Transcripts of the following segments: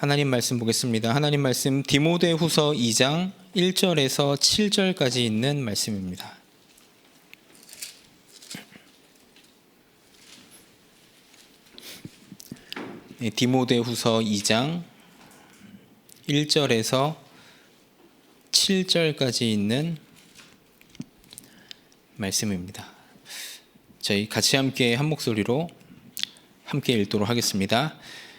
하나님 말씀 보겠습니다. 하나님 말씀 디모데후서 2장 1절에서 7절까지 있는 말씀입니다. 네, 디모데후서 2장 1절에서 7절까지 있는 말씀입니다. 저희 같이 함께 한 목소리로 함께 읽도록 하겠습니다.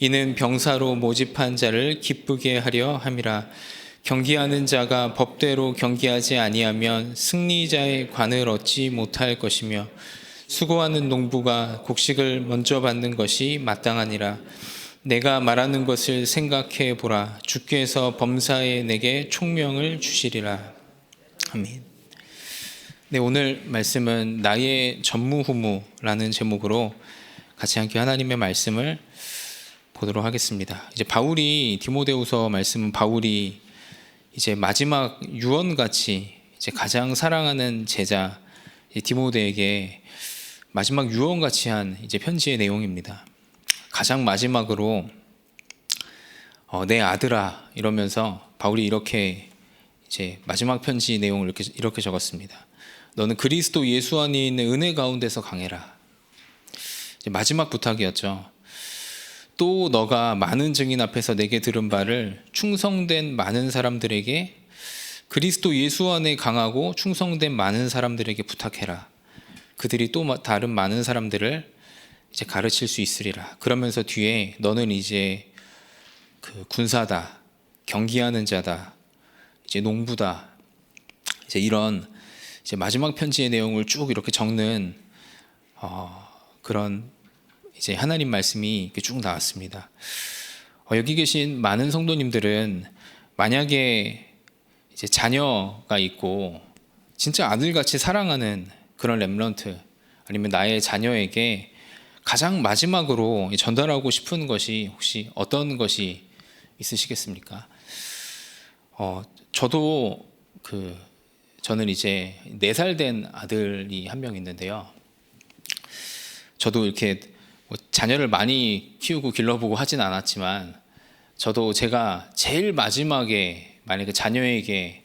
이는 병사로 모집한 자를 기쁘게 하려 함이라. 경기하는 자가 법대로 경기하지 아니하면 승리자의 관을 얻지 못할 것이며 수고하는 농부가 곡식을 먼저 받는 것이 마땅하니라. 내가 말하는 것을 생각해 보라. 주께서 범사에 내게 총명을 주시리라. 아멘. 네, 오늘 말씀은 나의 전무후무라는 제목으로 같이 함께 하나님의 말씀을 보도록 하겠습니다. 이제 바울이 디모데후서 말씀은 바울이 이제 마지막 유언 같이 이제 가장 사랑하는 제자 디모데에게 마지막 유언 같이 한 이제 편지의 내용입니다. 가장 마지막으로 어, 내 아들아 이러면서 바울이 이렇게 이제 마지막 편지 내용을 이렇게 이렇게 적었습니다. 너는 그리스도 예수 안에 있는 은혜 가운데서 강해라. 마지막 부탁이었죠. 또 너가 많은 증인 앞에서 내게 들은 바를 충성된 많은 사람들에게 그리스도 예수 안에 강하고 충성된 많은 사람들에게 부탁해라. 그들이 또 다른 많은 사람들을 이제 가르칠 수 있으리라. 그러면서 뒤에 너는 이제 그 군사다, 경기하는 자다, 이제 농부다, 이제 이런 이제 마지막 편지의 내용을 쭉 이렇게 적는 어, 그런 이제 하나님 말씀이 쭉 나왔습니다. 어, 여기 계신 많은 성도님들은 만약에 이제 자녀가 있고 진짜 아들같이 사랑하는 그런 렘런트 아니면 나의 자녀에게 가장 마지막으로 전달하고 싶은 것이 혹시 어떤 것이 있으시겠습니까? 어, 저도 그 저는 이제 네 살 된 아들이 한 명 있는데요. 저도 이렇게 뭐 자녀를 많이 키우고 길러보고 하진 않았지만 저도 제가 제일 마지막에 만약에 자녀에게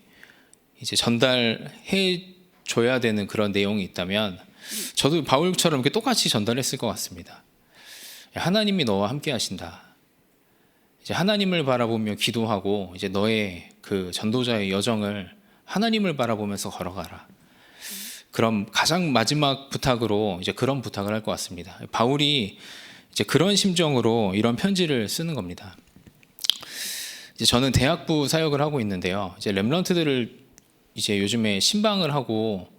이제 전달해 줘야 되는 그런 내용이 있다면 저도 바울처럼 똑같이 전달했을 것 같습니다. 하나님이 너와 함께 하신다. 이제 하나님을 바라보며 기도하고 이제 너의 그 전도자의 여정을 하나님을 바라보면서 걸어가라. 그럼 가장 마지막 부탁으로 이제 그런 부탁을 할 것 같습니다. 바울이 이제 그런 심정으로 이런 편지를 쓰는 겁니다. 이제 저는 대학부 사역을 하고 있는데요. 이제 렘런트들을 이제 요즘에 신방을 하고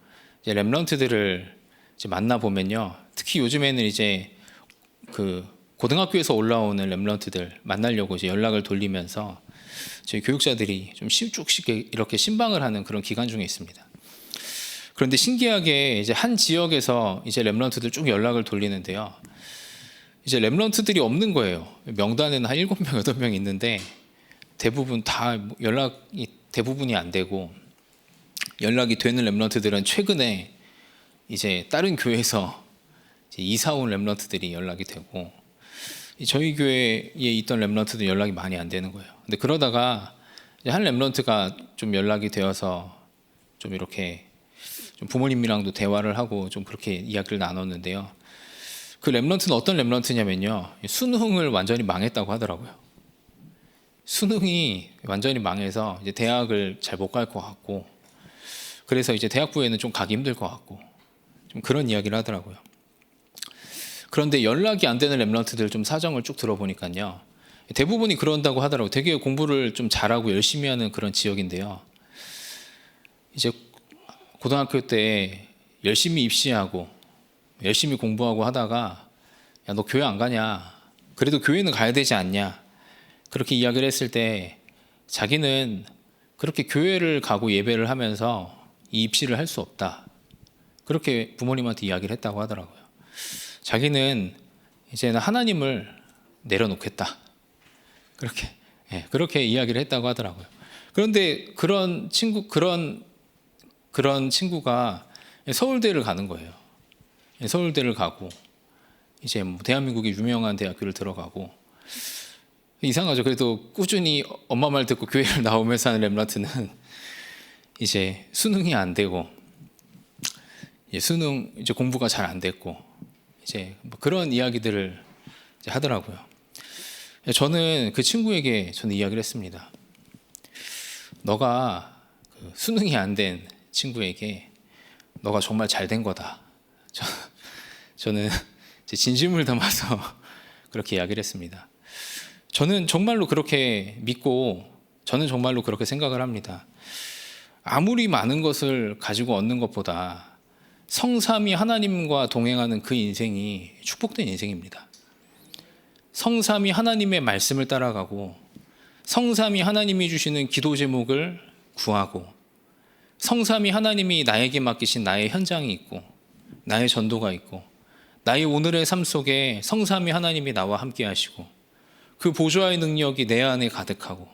이제 렘런트들을 이제 만나 보면요. 특히 요즘에는 이제 그 고등학교에서 올라오는 렘런트들 만나려고 이제 연락을 돌리면서 저희 교육자들이 좀 쭉씩 이렇게 신방을 하는 그런 기간 중에 있습니다. 그런데 신기하게 이제 한 지역에서 이제 렘런트들 쭉 연락을 돌리는데요. 이제 렘런트들이 없는 거예요. 명단에는 한 7명, 8명 있는데 대부분 다 연락이 대부분이 안 되고 연락이 되는 렘런트들은 최근에 이제 다른 교회에서 이제 이사 온 렘런트들이 연락이 되고 저희 교회에 있던 렘런트도 연락이 많이 안 되는 거예요. 근데 그러다가 한 렘런트가 좀 연락이 되어서 좀 이렇게 좀 부모님이랑도 대화를 하고 좀 그렇게 이야기를 나눴는데요. 그 렘런트는 어떤 렘런트냐면요. 수능을 완전히 망했다고 하더라고요. 수능이 완전히 망해서 이제 대학을 잘 못 갈 것 같고 그래서 이제 대학부에는 좀 가기 힘들 것 같고 좀 그런 이야기를 하더라고요. 그런데 연락이 안 되는 렘런트들 좀 사정을 쭉 들어보니까요. 대부분이 그런다고 하더라고요. 되게 공부를 좀 잘하고 열심히 하는 그런 지역인데요. 이제 고등학교 때 열심히 입시하고 열심히 공부하고 하다가 야 너 교회 안 가냐? 그래도 교회는 가야 되지 않냐? 그렇게 이야기를 했을 때 자기는 그렇게 교회를 가고 예배를 하면서 이 입시를 할 수 없다. 그렇게 부모님한테 이야기를 했다고 하더라고요. 자기는 이제는 하나님을 내려놓겠다. 그렇게 예, 그렇게 이야기를 했다고 하더라고요. 그런데 그런 친구 그런 그런 친구가 서울대를 가는 거예요. 예, 서울대를 가고 이제 뭐 대한민국의 유명한 대학교를 들어가고 이상하죠. 그래도 꾸준히 엄마 말 듣고 교회를 나오면서 하는 렘런트는 이제 수능이 안 되고 이제 수능 이제 공부가 잘 안 됐고 이제 뭐 그런 이야기들을 이제 하더라고요. 저는 그 친구에게 저는 이야기를 했습니다. 너가 그 수능이 안된 친구에게 너가 정말 잘 된 거다. 저, 저는 이제 진심을 담아서 그렇게 이야기를 했습니다. 저는 정말로 그렇게 믿고 저는 정말로 그렇게 생각을 합니다. 아무리 많은 것을 가지고 얻는 것보다 성삼이 하나님과 동행하는 그 인생이 축복된 인생입니다. 성삼이 하나님의 말씀을 따라가고 성삼이 하나님이 주시는 기도 제목을 구하고 성삼이 하나님이 나에게 맡기신 나의 현장이 있고 나의 전도가 있고 나의 오늘의 삶 속에 성삼이 하나님이 나와 함께 하시고 그 보좌의 능력이 내 안에 가득하고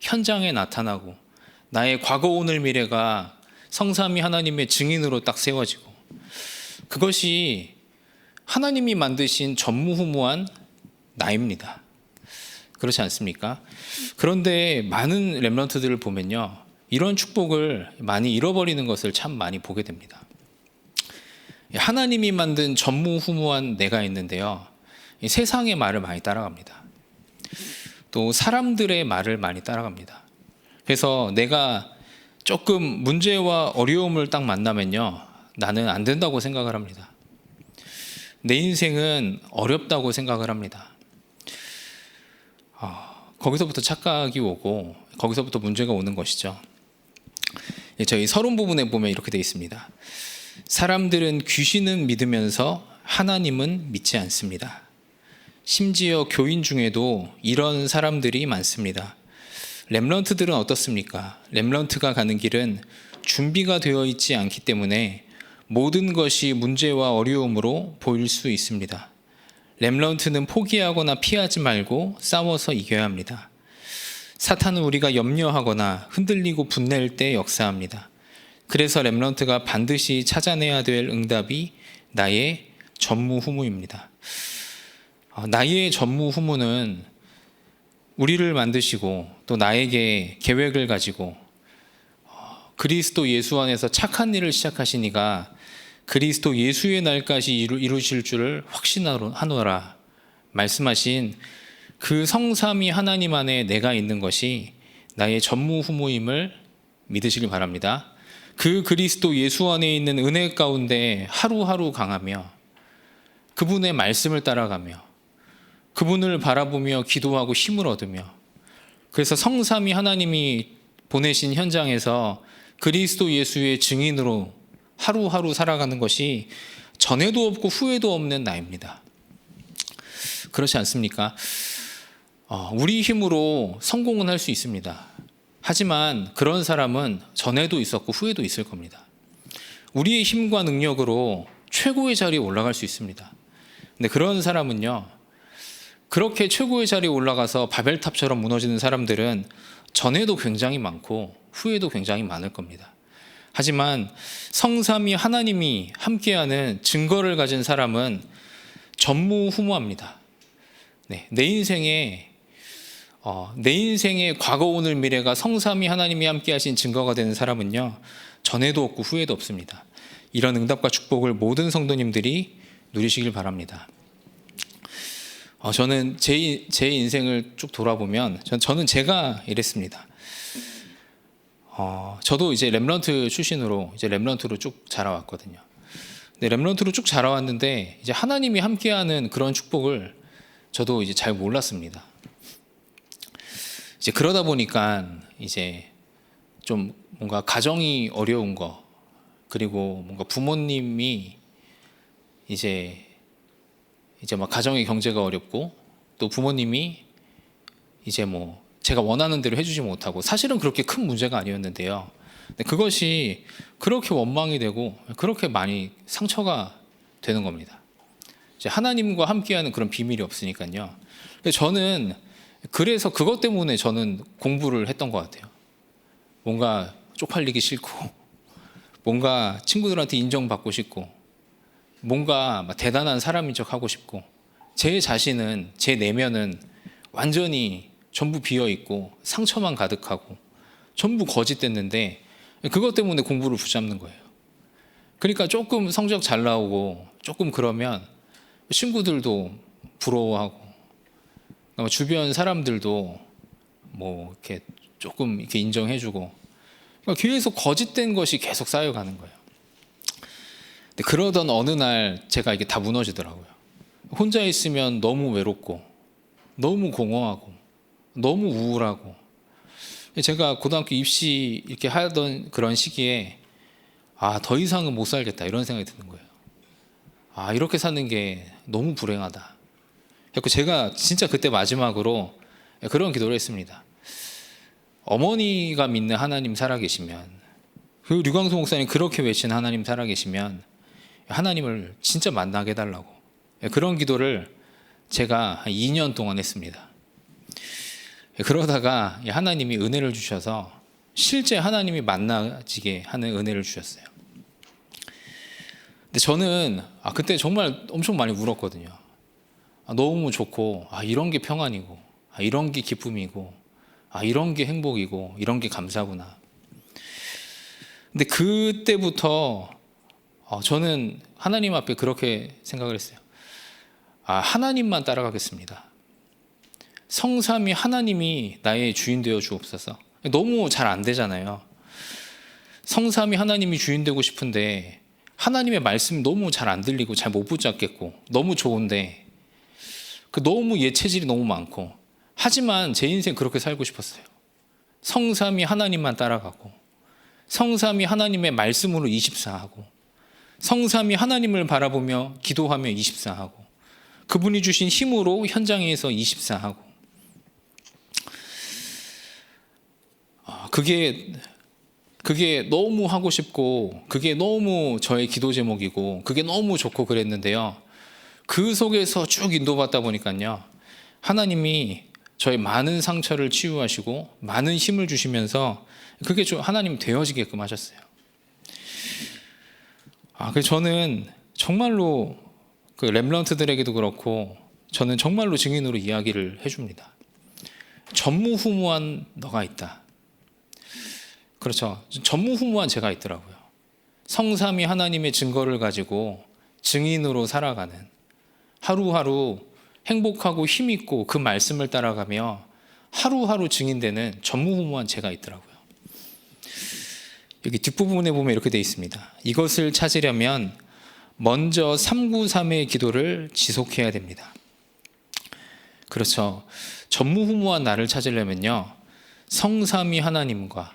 현장에 나타나고 나의 과거 오늘 미래가 성삼이 하나님의 증인으로 딱 세워지고 그것이 하나님이 만드신 전무후무한 나입니다. 그렇지 않습니까? 그런데 많은 렘런트들을 보면요. 이런 축복을 많이 잃어버리는 것을 참 많이 보게 됩니다. 하나님이 만든 전무후무한 내가 있는데요. 세상의 말을 많이 따라갑니다. 또 사람들의 말을 많이 따라갑니다. 그래서 내가 조금 문제와 어려움을 딱 만나면요. 나는 안 된다고 생각을 합니다. 내 인생은 어렵다고 생각을 합니다. 어, 거기서부터 착각이 오고 거기서부터 문제가 오는 것이죠. 예, 저희 서론 부분에 보면 이렇게 되어 있습니다. 사람들은 귀신은 믿으면서 하나님은 믿지 않습니다. 심지어 교인 중에도 이런 사람들이 많습니다. 렘런트들은 어떻습니까? 렘런트가 가는 길은 준비가 되어 있지 않기 때문에 모든 것이 문제와 어려움으로 보일 수 있습니다. 렘런트는 포기하거나 피하지 말고 싸워서 이겨야 합니다. 사탄은 우리가 염려하거나 흔들리고 분낼 때 역사합니다. 그래서 렘런트가 반드시 찾아내야 될 응답이 나의 전무후무입니다. 어, 나의 전무후무는 우리를 만드시고 또 나에게 계획을 가지고 어, 그리스도 예수 안에서 착한 일을 시작하시니가 그리스도 예수의 날까지 이루, 실 줄을 확신하노라 말씀하신 그 성삼이 하나님 안에 내가 있는 것이 나의 전무후무임을 믿으시길 바랍니다. 그 그리스도 예수 안에 있는 은혜 가운데 하루하루 강하며 그분의 말씀을 따라가며 그분을 바라보며 기도하고 힘을 얻으며 그래서 성삼이 하나님이 보내신 현장에서 그리스도 예수의 증인으로 하루하루 살아가는 것이 전에도 없고 후에도 없는 나입니다. 그렇지 않습니까? 어, 우리 힘으로 성공은 할 수 있습니다. 하지만 그런 사람은 전에도 있었고 후에도 있을 겁니다. 우리의 힘과 능력으로 최고의 자리에 올라갈 수 있습니다. 근데 그런 사람은요, 그렇게 최고의 자리에 올라가서 바벨탑처럼 무너지는 사람들은 전에도 굉장히 많고 후에도 굉장히 많을 겁니다. 하지만 성삼이 하나님이 함께하는 증거를 가진 사람은 전무후무합니다. 네, 내 인생에 어, 내 인생의 과거 오늘 미래가 성삼이 하나님이 함께하신 증거가 되는 사람은요 전에도 없고 후에도 없습니다. 이런 응답과 축복을 모든 성도님들이 누리시길 바랍니다. 어, 저는 제, 제 인생을 쭉 돌아보면 전, 저는 제가 이랬습니다. 어, 저도 이제 렘런트 출신으로 이제 렘런트로 쭉 자라왔거든요. 네, 렘런트로 쭉 자라왔는데 이제 하나님이 함께하는 그런 축복을 저도 이제 잘 몰랐습니다. 이제 그러다 보니까 이제 좀 뭔가 가정이 어려운 거 그리고 뭔가 부모님이 이제 이제 막 가정의 경제가 어렵고 또 부모님이 이제 뭐 제가 원하는 대로 해주지 못하고 사실은 그렇게 큰 문제가 아니었는데요. 근데 그것이 그렇게 원망이 되고 그렇게 많이 상처가 되는 겁니다. 이제 하나님과 함께하는 그런 비밀이 없으니까요. 저는 그래서 그것 때문에 저는 공부를 했던 것 같아요. 뭔가 쪽팔리기 싫고, 뭔가 친구들한테 인정받고 싶고, 뭔가 막 대단한 사람인 척 하고 싶고, 제 자신은 제 내면은 완전히 전부 비어 있고 상처만 가득하고 전부 거짓됐는데 그것 때문에 공부를 붙잡는 거예요. 그러니까 조금 성적 잘 나오고 조금 그러면 친구들도 부러워하고 뭐 주변 사람들도 뭐 이렇게 조금 이렇게 인정해주고 그러니까 계속 거짓된 것이 계속 쌓여가는 거예요. 그러던 어느 날 제가 이게 다 무너지더라고요. 혼자 있으면 너무 외롭고 너무 공허하고 너무 우울하고 제가 고등학교 입시 이렇게 하던 그런 시기에 아 더 이상은 못 살겠다 이런 생각이 드는 거예요. 아 이렇게 사는 게 너무 불행하다. 그래서 제가 진짜 그때 마지막으로 그런 기도를 했습니다. 어머니가 믿는 하나님 살아계시면 그 류광수 목사님 그렇게 외친 하나님 살아계시면 하나님을 진짜 만나게 해달라고 그런 기도를 제가 한 2년 동안 했습니다. 그러다가 하나님이 은혜를 주셔서 실제 하나님이 만나지게 하는 은혜를 주셨어요. 근데 저는 아 그때 정말 엄청 많이 울었거든요. 아, 너무 좋고 아 이런 게 평안이고 아 이런 게 기쁨이고 아 이런 게 행복이고 이런 게 감사구나. 근데 그때부터 어, 저는 하나님 앞에 그렇게 생각을 했어요. 아 하나님만 따라가겠습니다. 성삼이 하나님이 나의 주인 되어 주옵소서. 너무 잘 안 되잖아요. 성삼이 하나님이 주인 되고 싶은데 하나님의 말씀 너무 잘 안 들리고 잘 못 붙잡겠고 너무 좋은데 그 너무 예 체질이 너무 많고 하지만 제 인생 그렇게 살고 싶었어요. 성삼이 하나님만 따라가고 성삼이 하나님의 말씀으로 24하고 성삼이 하나님을 바라보며 기도하며 24하고 그분이 주신 힘으로 현장에서 24하고 아, 그게 그게 너무 하고 싶고 그게 너무 저의 기도 제목이고 그게 너무 좋고 그랬는데요. 그 속에서 쭉 인도받다 보니까요. 하나님이 저의 많은 상처를 치유하시고 많은 힘을 주시면서 그게 좀 하나님 되어지게끔 하셨어요. 아, 그래서 저는 정말로 그 렘런트들에게도 그렇고 저는 정말로 증인으로 이야기를 해줍니다. 전무후무한 너가 있다. 그렇죠. 전무후무한 제가 있더라고요. 성삼이 하나님의 증거를 가지고 증인으로 살아가는 하루하루 행복하고 힘있고 그 말씀을 따라가며 하루하루 증인되는 전무후무한 제가 있더라고요. 여기 뒷부분에 보면 이렇게 되어 있습니다. 이것을 찾으려면 먼저 393의 기도를 지속해야 됩니다. 그렇죠. 전무후무한 나를 찾으려면요. 성삼이 하나님과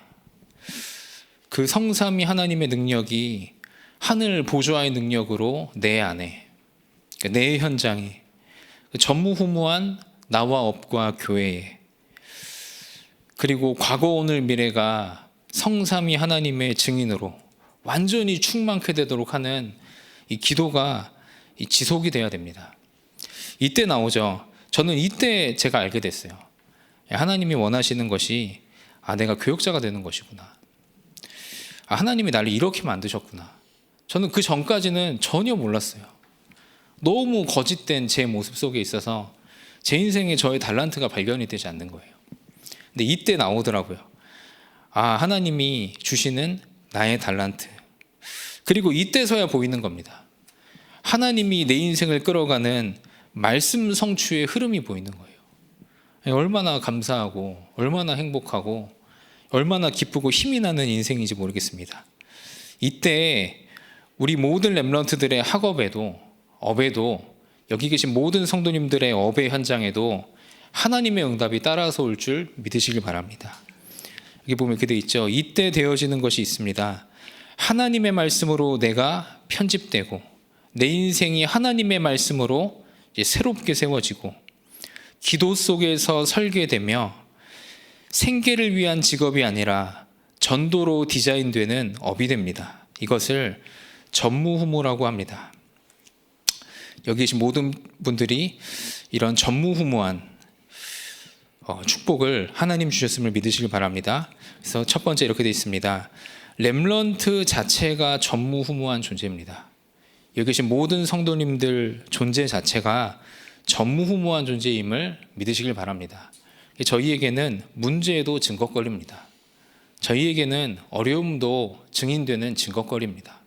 그 성삼이 하나님의 능력이 하늘 보좌의 능력으로 내 안에 내 현장에 그 전무후무한 나와 업과 교회에 그리고 과거 오늘 미래가 성삼이 하나님의 증인으로 완전히 충만케 되도록 하는 이 기도가 이 지속이 돼야 됩니다. 이때 나오죠. 저는 이때 제가 알게 됐어요. 하나님이 원하시는 것이 아 내가 교육자가 되는 것이구나. 아, 하나님이 나를 이렇게 만드셨구나. 저는 그 전까지는 전혀 몰랐어요. 너무 거짓된 제 모습 속에 있어서 제 인생에 저의 달란트가 발견이 되지 않는 거예요. 근데 이때 나오더라고요. 아, 하나님이 주시는 나의 달란트. 그리고 이때서야 보이는 겁니다. 하나님이 내 인생을 끌어가는 말씀 성취의 흐름이 보이는 거예요. 얼마나 감사하고, 얼마나 행복하고, 얼마나 기쁘고 힘이 나는 인생인지 모르겠습니다. 이때 우리 모든 렘런트들의 학업에도 업에도 여기 계신 모든 성도님들의 업의 현장에도 하나님의 응답이 따라서 올 줄 믿으시길 바랍니다. 여기 보면 이렇게 돼 있죠. 이때 되어지는 것이 있습니다. 하나님의 말씀으로 내가 편집되고 내 인생이 하나님의 말씀으로 새롭게 세워지고 기도 속에서 설계되며 생계를 위한 직업이 아니라 전도로 디자인되는 업이 됩니다. 이것을 전무후무라고 합니다. 여기 계신 모든 분들이 이런 전무후무한 어, 축복을 하나님 주셨음을 믿으시길 바랍니다. 그래서 첫 번째 이렇게 되어 있습니다. 렘런트 자체가 전무후무한 존재입니다. 여기 계신 모든 성도님들 존재 자체가 전무후무한 존재임을 믿으시길 바랍니다. 저희에게는 문제도 증거거리입니다. 저희에게는 어려움도 증인되는 증거거리입니다.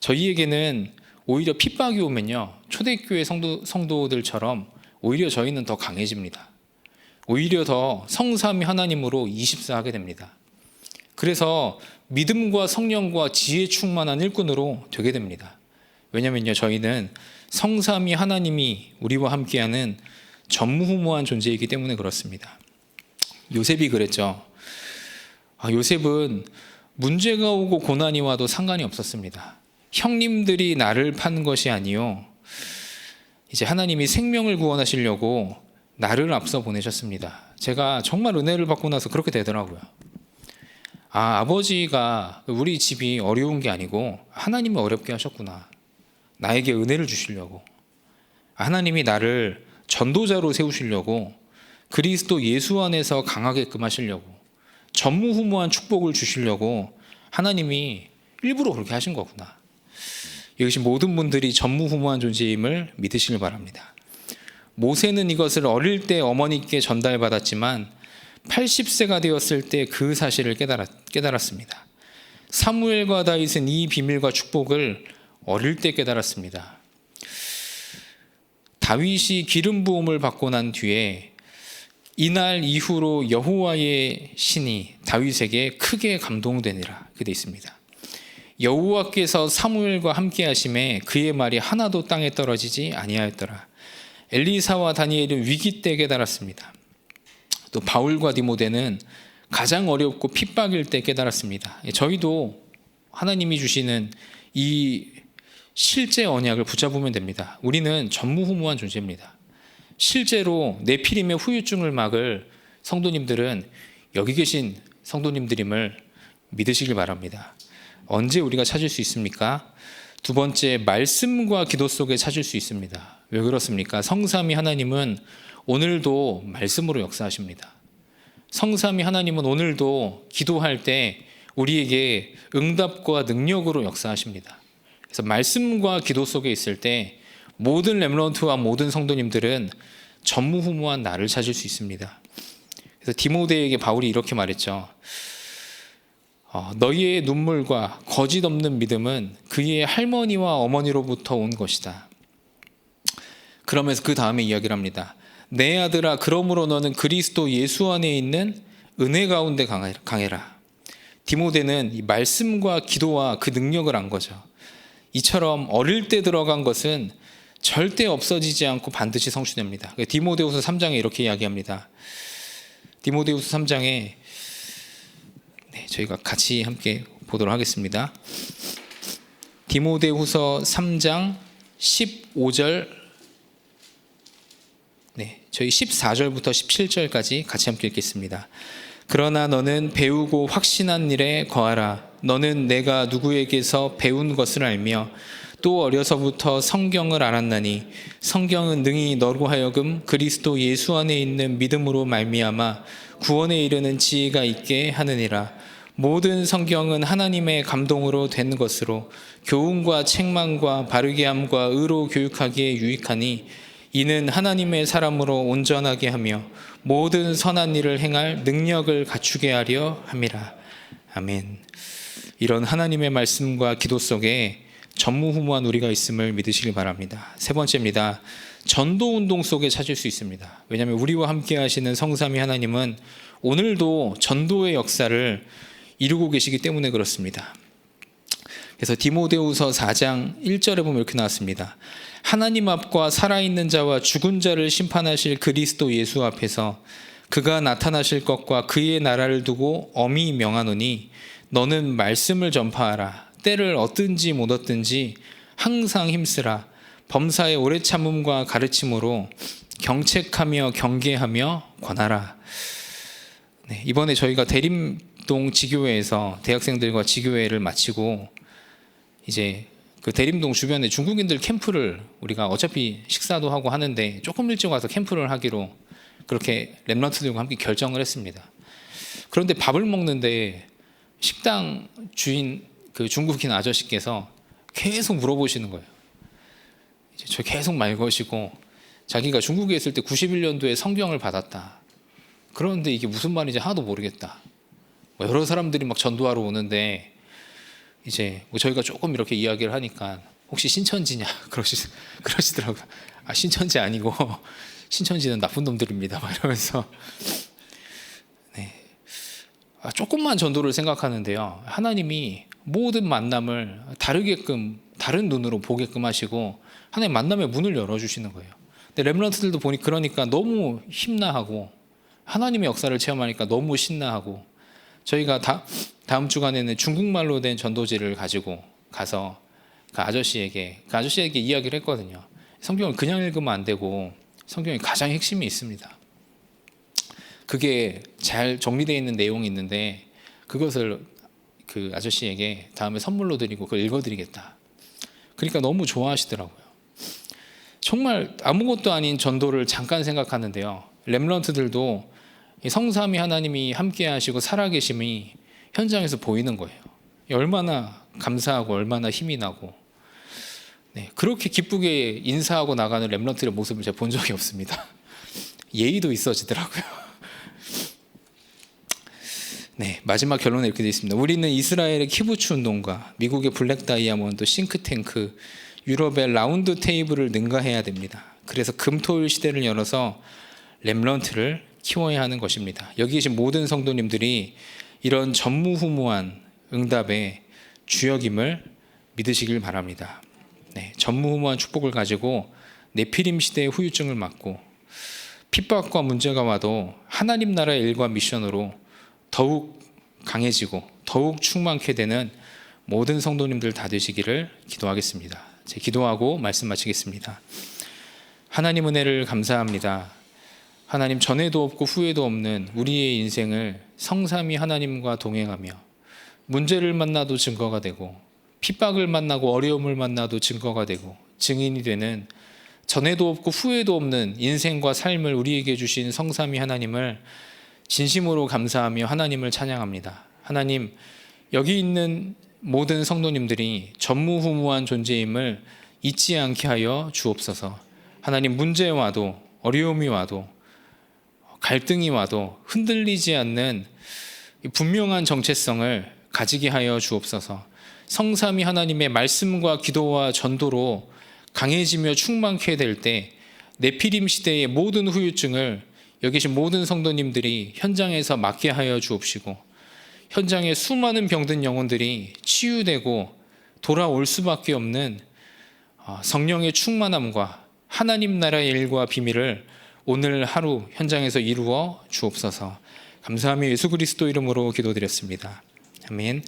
저희에게는 오히려 핍박이 오면요. 초대교회 성도, 성도들처럼 오히려 저희는 더 강해집니다. 오히려 더 성삼위 하나님으로 24하게 됩니다. 그래서 믿음과 성령과 지혜 충만한 일꾼으로 되게 됩니다. 왜냐면요. 저희는 성삼위 하나님이 우리와 함께하는 전무후무한 존재이기 때문에 그렇습니다. 요셉이 그랬죠. 아, 요셉은 문제가 오고 고난이 와도 상관이 없었습니다. 형님들이 나를 판 것이 아니요. 이제 하나님이 생명을 구원하시려고 나를 앞서 보내셨습니다. 제가 정말 은혜를 받고 나서 그렇게 되더라고요. 아, 아버지가 우리 집이 어려운 게 아니고 하나님이 어렵게 하셨구나. 나에게 은혜를 주시려고. 하나님이 나를 전도자로 세우시려고 그리스도 예수 안에서 강하게끔 하시려고 전무후무한 축복을 주시려고 하나님이 일부러 그렇게 하신 거구나. 여기 모든 분들이 전무후무한 존재임을 믿으시길 바랍니다. 모세는 이것을 어릴 때 어머니께 전달받았지만 80세가 되었을 때 그 사실을 깨달았, 깨달았 습니다. 사무엘과 다윗은 이 비밀과 축복을 어릴 때 깨달았습니다. 다윗이 기름 부음을 받고 난 뒤에 이날 이후로 여호와의 신이 다윗에게 크게 감동되니라 그돼 있습니다. 여호와께서 사무엘과 함께 하심에 그의 말이 하나도 땅에 떨어지지 아니하였더라. 엘리사와 다니엘은 위기 때 깨달았습니다. 또 바울과 디모데는 가장 어렵고 핍박일 때 깨달았습니다. 저희도 하나님이 주시는 이 실제 언약을 붙잡으면 됩니다. 우리는 전무후무한 존재입니다. 실제로 내피림의 후유증을 막을 성도님들은 여기 계신 성도님들임을 믿으시길 바랍니다. 언제 우리가 찾을 수 있습니까? 두 번째, 말씀과 기도 속에 찾을 수 있습니다. 왜 그렇습니까? 성삼이 하나님은 오늘도 말씀으로 역사하십니다. 성삼이 하나님은 오늘도 기도할 때 우리에게 응답과 능력으로 역사하십니다. 그래서 말씀과 기도 속에 있을 때 모든 렘런트와 모든 성도님들은 전무후무한 나를 찾을 수 있습니다. 그래서 디모데에게 바울이 이렇게 말했죠. 어, 너희의 눈물과 거짓 없는 믿음은 그의 할머니와 어머니로부터 온 것이다. 그러면서 그 다음에 이야기를 합니다. 내 아들아, 그러므로 너는 그리스도 예수 안에 있는 은혜 가운데 강해라. 디모데는 이 말씀과 기도와 그 능력을 안 거죠. 이처럼 어릴 때 들어간 것은 절대 없어지지 않고 반드시 성취됩니다. 디모데후서 3장에 이렇게 이야기합니다. 디모데후서 3장에 네, 저희가 같이 함께 보도록 하겠습니다. 디모데후서 3장 15절 네, 저희 14절부터 17절까지 같이 함께 읽겠습니다. 그러나 너는 배우고 확신한 일에 거하라. 너는 내가 누구에게서 배운 것을 알며 또 어려서부터 성경을 알았나니 성경은 능히 너로 하여금 그리스도 예수 안에 있는 믿음으로 말미암아 구원에 이르는 지혜가 있게 하느니라. 모든 성경은 하나님의 감동으로 된 것으로 교훈과 책망과 바르게 함과 의로 교육하기에 유익하니 이는 하나님의 사람으로 온전하게 하며 모든 선한 일을 행할 능력을 갖추게 하려 함이라. 아멘. 이런 하나님의 말씀과 기도 속에 전무후무한 우리가 있음을 믿으시길 바랍니다. 세 번째입니다. 전도 운동 속에 찾을 수 있습니다. 왜냐하면 우리와 함께 하시는 성삼위 하나님은 오늘도 전도의 역사를 이루고 계시기 때문에 그렇습니다. 그래서 디모데후서 4장 1절에 보면 이렇게 나왔습니다. 하나님 앞과 살아있는 자와 죽은 자를 심판하실 그리스도 예수 앞에서 그가 나타나실 것과 그의 나라를 두고 엄히 명하노니 너는 말씀을 전파하라. 때를 얻든지 못 얻든지 항상 힘쓰라. 범사의 오래 참음과 가르침으로 경책하며 경계하며 권하라. 네, 이번에 저희가 대림 동 지교회에서 대학생들과 지교회를 마치고 이제 그 대림동 주변에 중국인들 캠프를 우리가 어차피 식사도 하고 하는데 조금 일찍 와서 캠프를 하기로 그렇게 랩런트들과 함께 결정을 했습니다. 그런데 밥을 먹는데 식당 주인 그 중국인 아저씨께서 계속 물어보시는 거예요. 이제 저 계속 말 거시고 자기가 중국에 있을 때 91년도에 성경을 받았다. 그런데 이게 무슨 말인지 하나도 모르겠다. 뭐 여러 사람들이 막 전도하러 오는데 이제 뭐 저희가 조금 이렇게 이야기를 하니까 혹시 신천지냐 그러시 그러시더라고요. 아 신천지 아니고 신천지는 나쁜 놈들입니다. 막 이러면서 네. 아, 조금만 전도를 생각하는데요. 하나님이 모든 만남을 다르게끔 다른 눈으로 보게끔 하시고 하나님 만남의 문을 열어 주시는 거예요. 근데 렘런트들도 보니 그러니까 너무 힘나하고 하나님의 역사를 체험하니까 너무 신나하고 저희가 다, 다음 주간에는 중국말로 된 전도지를 가지고 가서 그 아저씨에게 그 아저씨에게 이야기를 했거든요. 성경을 그냥 읽으면 안 되고 성경에 가장 핵심이 있습니다. 그게 잘 정리되어 있는 내용이 있는데 그것을 그 아저씨에게 다음에 선물로 드리고 그걸 읽어드리겠다. 그러니까 너무 좋아하시더라고요. 정말 아무것도 아닌 전도를 잠깐 생각하는데요. 렘런트들도 이 성삼위 하나님이 함께 하시고 살아계심이 현장에서 보이는 거예요. 얼마나 감사하고 얼마나 힘이 나고 네, 그렇게 기쁘게 인사하고 나가는 렘런트의 모습을 제가 본 적이 없습니다. 예의도 있어지더라고요. 네, 마지막 결론은 이렇게 되어 있습니다. 우리는 이스라엘의 키부츠 운동과 미국의 블랙 다이아몬드 싱크탱크, 유럽의 라운드 테이블을 능가해야 됩니다. 그래서 금토일 시대를 열어서 렘런트를 키워야 하는 것입니다. 여기 계신 모든 성도님들이 이런 전무후무한 응답의 주역임을 믿으시길 바랍니다. 네, 전무후무한 축복을 가지고 네피림 시대의 후유증을 막고 핍박과 문제가 와도 하나님 나라의 일과 미션으로 더욱 강해지고 더욱 충만케 되는 모든 성도님들 다 되시기를 기도하겠습니다. 제 기도하고 말씀 마치겠습니다. 하나님 은혜를 감사합니다. 하나님 전에도 없고 후에도 없는 우리의 인생을 성삼위 하나님과 동행하며 문제를 만나도 증거가 되고 핍박을 만나고 어려움을 만나도 증거가 되고 증인이 되는 전에도 없고 후에도 없는 인생과 삶을 우리에게 주신 성삼위 하나님을 진심으로 감사하며 하나님을 찬양합니다. 하나님 여기 있는 모든 성도님들이 전무후무한 존재임을 잊지 않게 하여 주옵소서. 하나님 문제 와도 어려움이 와도 갈등이 와도 흔들리지 않는 분명한 정체성을 가지게 하여 주옵소서. 성삼위 하나님의 말씀과 기도와 전도로 강해지며 충만케 될때 네피림 시대의 모든 후유증을 여기 계신 모든 성도님들이 현장에서 맡게 하여 주옵시고 현장에 수많은 병든 영혼들이 치유되고 돌아올 수밖에 없는 어, 성령의 충만함과 하나님 나라의 일과 비밀을 오늘 하루 현장에서 이루어 주옵소서. 감사하며 예수 그리스도 이름으로 기도드렸습니다. 아멘.